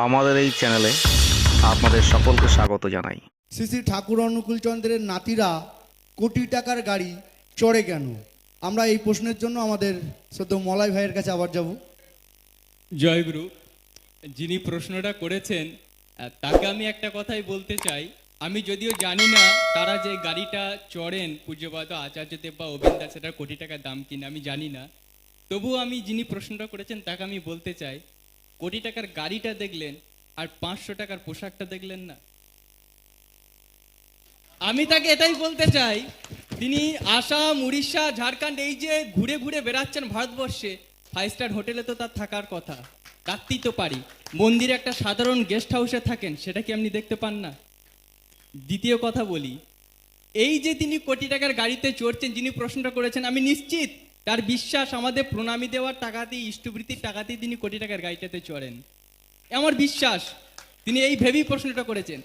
আমাদের এই চ্যানেলে আপনাদের সকলকে স্বাগত জানাই। শ্রী শ্রী ঠাকুর অনুকূলচন্দ্রের নাতিরা কোটি টাকার গাড়ি চড়ে কেন? আমরা এই প্রশ্নের জন্য আমাদের সদ্য মলাই ভাইয়ের কাছে আবার যাব। জয়গুরু যিনি প্রশ্নটা করেছেন তাকে আমি একটা কথাই বলতে চাই। আমি যদিও জানি না তারা যে গাড়িটা চড়েন পূজ্যপাত আচার্যদেব বা অবিন্দা সেটা কোটি টাকার দাম কিনা আমি জানি না। তবুও আমি যিনি প্রশ্নটা করেছেন তাকে আমি বলতে চাই কোটি টাকার গাড়িটা দেখলেন আর পাঁচশো টাকার পোশাকটা দেখলেন না। আমি তাকে এটাই বলতে চাই, তিনি আসাম, উড়িষ্যা, ঝাড়খণ্ড, এই যে ঘুরে ঘুরে বেড়াচ্ছেন ভারতবর্ষে ফাইভ স্টার হোটেলে তো তার থাকার কথা। থাকতেই তো পারি। মন্দিরে একটা সাধারণ গেস্ট হাউসে থাকেন, সেটা কি আপনি দেখতে পান না? দ্বিতীয় কথা বলি, এই যে তিনি কোটি টাকার গাড়িতে চড়ছেন, যিনি প্রশ্নটা করেছেন, আমি নিশ্চিত তার বিশ্বাস আমাদের প্রণামী দেওয়ার টাকাতেই ইষ্টবৃত্তির টাকাতেই তিনি কোটি টাকার গাড়িটাতে চড়েন। আমার বিশ্বাস। তিনি এই ভেবেই প্রশ্নটা করেছেন।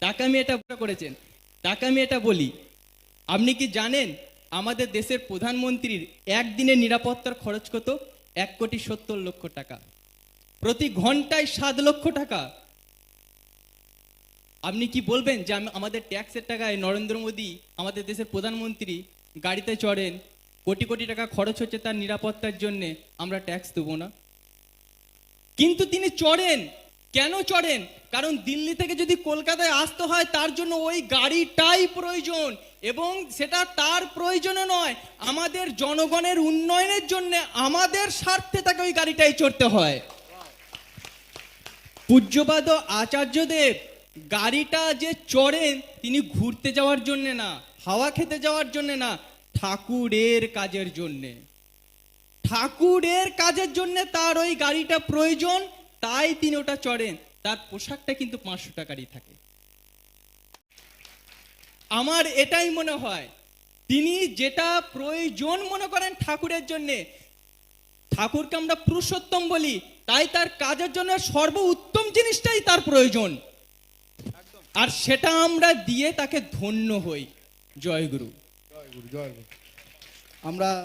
তাকে আমি এটা করেছেন। তাকে আমি এটা বলি। আপনি কি জানেন আমাদের দেশের প্রধানমন্ত্রীর একদিনের নিরাপত্তার খরচ কত? এক কোটি সত্তর লক্ষ টাকা। প্রতি ঘন্টায় সাত লক্ষ টাকা। আপনি কি বলবেন যে আমাদের ট্যাক্সের টাকায় নরেন্দ্র মোদী আমাদের দেশের প্রধানমন্ত্রী গাড়িতে চড়েন? কোটি কোটি টাকা খরচ হচ্ছে তার নিরাপত্তার জন্যে, আমরা ট্যাক্স দেবো না। কিন্তু তিনি চড়েন। কেন চড়েন? কারণ দিল্লি থেকে যদি কলকাতায় আসতে হয়, তার জন্য ওই গাড়িটাই প্রয়োজন। এবং সেটা তার প্রয়োজনে নয়, আমাদের জনগণের উন্নয়নের জন্য আমাদের স্বার্থে তাকে ওই গাড়িটাই চড়তে হয়। পূজ্যপাদ আচার্যদেব, গাড়িটা যে চড়েন, তিনি ঘুরতে যাওয়ার জন্য না, হাওয়া খেতে যাওয়ার জন্য না ঠাকুরের কাজের জন্যে। ঠাকুরের কাজের জন্য তার ওই গাড়িটা প্রয়োজন তাই তিনি ওটা চড়েন। তার পোশাকটা কিন্তু পাঁচশো টাকারই থাকে। আমার এটাই মনে হয় তিনি যেটা প্রয়োজন মনে করেন ঠাকুরের জন্যে ঠাকুরকে আমরা পুরুষোত্তম বলি তাই তার কাজের জন্য সর্ব উত্তম জিনিসটাই তার প্রয়োজন। আর সেটা আমরা দিয়ে তাকে ধন্য হই। জয়গুরু আমরা